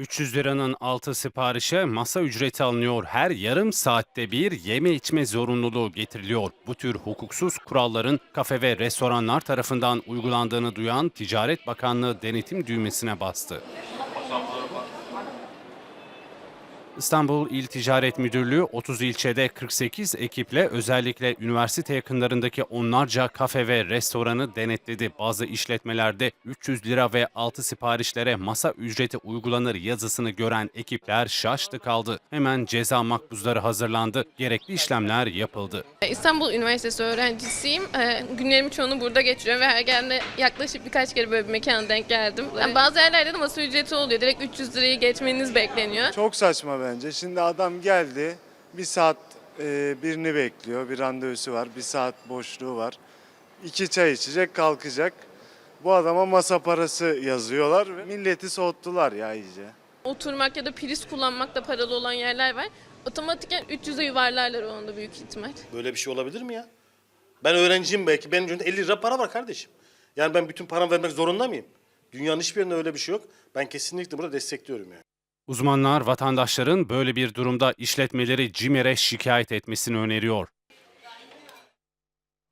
300 liranın altı siparişe masa ücreti alınıyor. Her yarım saatte bir yeme içme zorunluluğu getiriliyor. Bu tür hukuksuz kuralların kafe ve restoranlar tarafından uygulandığını duyan Ticaret Bakanlığı denetim düğmesine bastı. İstanbul İl Ticaret Müdürlüğü 30 ilçede 48 ekiple özellikle üniversite yakınlarındaki onlarca kafe ve restoranı denetledi. Bazı işletmelerde 300 lira ve altı siparişlere masa ücreti uygulanır yazısını gören ekipler şaştı kaldı. Hemen ceza makbuzları hazırlandı. Gerekli işlemler yapıldı. İstanbul Üniversitesi öğrencisiyim. Ee, Günlerimi çoğunu burada geçiriyorum ve her geldiğimde yaklaşık birkaç kere böyle bir mekana denk geldim. Yani bazı yerlerde de masa ücreti oluyor. Direkt 300 lirayı geçmeniz bekleniyor. Çok saçma bence. Şimdi adam geldi, bir saat e, birini bekliyor, bir randevusu var, bir saat boşluğu var. İki çay içecek, kalkacak. Bu adama masa parası yazıyorlar ve milleti soğuttular ya iyice. Oturmak ya da priz kullanmak da paralı olan yerler var. Otomatiken 300'e yuvarlarlar onu da büyük ihtimal. Böyle bir şey olabilir mi ya? Ben öğrenciyim belki. Benim cebimde 50 lira para var kardeşim. Yani ben bütün paramı vermek zorunda mıyım? Dünyanın hiçbir yerinde öyle bir şey yok. Ben kesinlikle burada destekliyorum yani. Uzmanlar vatandaşların böyle bir durumda işletmeleri CİMER'e şikayet etmesini öneriyor.